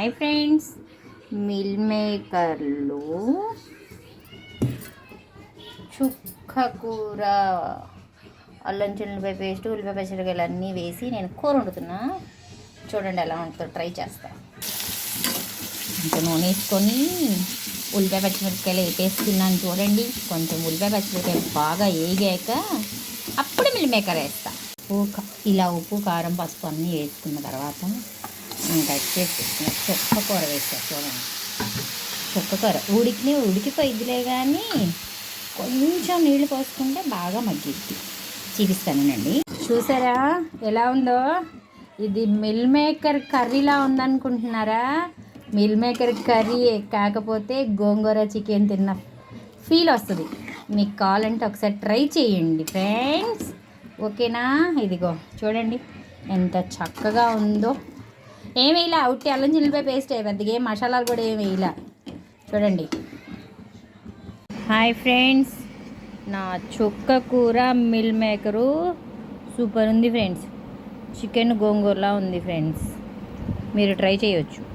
Hi friends mill మేకర్లు చుక్క కూర అల్లం చిల్లిపాయ పేస్ట్ ఉల్లిపాయ పచ్చడికాయలు అన్నీ వేసి నేను కూర వండుతున్నా. చూడండి ఎలా ఉంటుందో ట్రై చేస్తా. ఇంకా నూనె వేసుకొని ఉల్లిపాయ పచ్చిమిరపకాయలు వేపేస్తున్నాను చూడండి. కొంచెం ఉల్లిపాయ పచ్చిమిరపకాయలు బాగా వేగాక అప్పుడు మిల్ మేకర్ వేస్తా. ఉప్పు ఇలా ఉప్పు కారం పసుపు అన్నీ వేసుకున్న తర్వాత వచ్చేసి చుక్క కూర వేసారు చూడండి చుక్క కూర ఉడికినే ఉడికిపోయిద్దిలే కానీ కొంచెం నీళ్ళు పోసుకుంటే బాగా మగ్గిద్ది చూపిస్తానండి చూసారా ఎలా ఉందో ఇది మిల్ మేకర్ కర్రీలా ఉందనుకుంటున్నారా మిల్ మేకర్ కర్రీ కాకపోతే గోంగూర చికెన్ తిన్న ఫీల్ వస్తుంది మీకు కావాలంటే ఒకసారి ట్రై చేయండి ఫ్రెండ్స్ ఓకేనా ఇదిగో చూడండి ఎంత చక్కగా ఉందో ఏం వేయలే ఉట్టి అల్లం చిల్లిపాయ పేస్ట్ పెద్దగా ఏం మసాలాలు కూడా ఏం వేయలే చూడండి. హాయ్ ఫ్రెండ్స్ నా చుక్క కూర మిల్ మేకరు. సూపర్ ఉంది ఫ్రెండ్స్. చికెన్ గోంగూరలా ఉంది ఫ్రెండ్స్. మీరు ట్రై చేయొచ్చు.